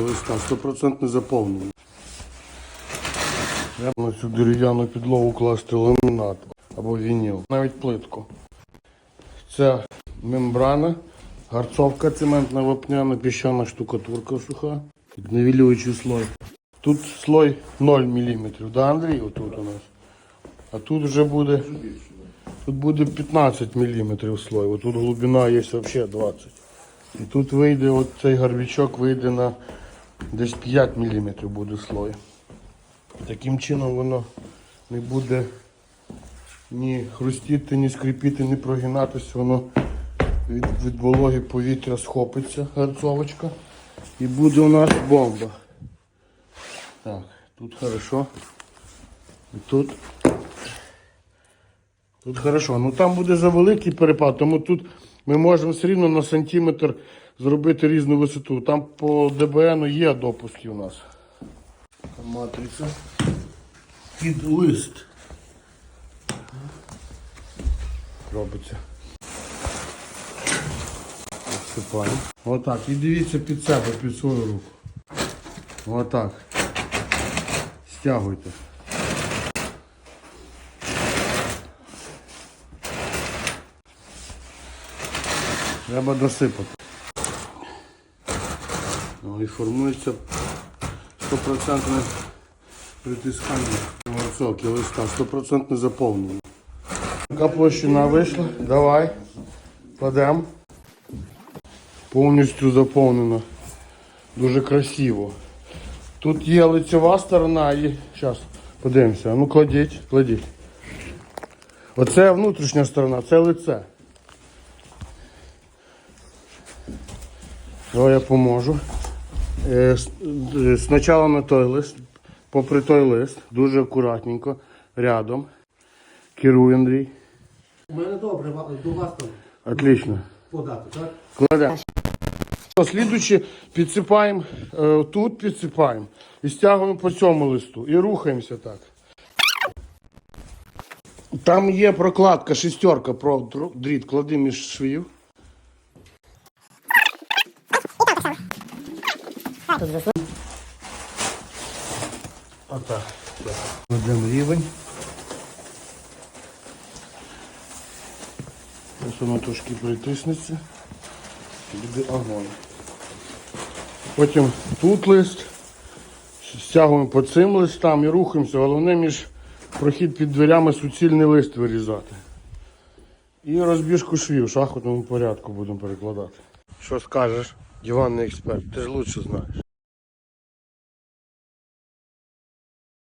Листа 100% заповнений. Треба на цю дерев'яну підлогу класти ламінат або вініл, навіть плитку. Це мембрана, гарцовка цементна вапняна, піщана штукатурка суха, нивелюючий слой. Тут слой 0 мм, да, Андрій, отут у нас. А тут вже буде, тут буде 15 мм слой. Отут глибина є взагалі 20. І тут вийде, от цей гарбічок вийде на десь 5 мм буде слой. Таким чином воно не буде ні хрустіти, ні скрипіти, ні прогинатися, воно від, від вологи повітря схопиться, гарцовочка. І буде у нас бомба. Так, тут хорошо. І тут. Тут хорошо. Ну там буде завеликий перепад, тому тут ми можемо все рівно на сантиметр зробити різну висоту. Там по ДБН є допуски у нас. Матриця. Під лист. Робиться. Всипаємо. Отак. І дивіться під себе, під свою руку. Отак. Стягуйте. Треба досипати. Ну і формується 100% притискання марцовки листа, 100% заповнення. Така площина вийшла. Давай. Кладемо. Повністю заповнено. Дуже красиво. Тут є лицева сторона і. Зараз подивимося. Ну кладіть, кладіть. Оце внутрішня сторона, це лице. Давай я поможу. Е, е, Спочатку на той лист, попри той лист, дуже акуратненько, рядом. Керуй, Андрій. У мене добре, до вас там Отлично. подати, так? Кладемо. Слідуючи, підсипаємо, е, тут підсипаємо і стягуємо по цьому листу. І рухаємося так. Там є прокладка, шестерка про дріт, клади між швів. Отак. Кладемо рівень. Ось воно трошки притиснеться. Буде огонь. Потім тут лист. Стягуємо по цим листам і рухаємося. Головне між прохід під дверями суцільний лист вирізати. І розбіжку швів, в шахматному порядку будемо перекладати. Що скажеш, диванний експерт, ти ж лучше знаєш.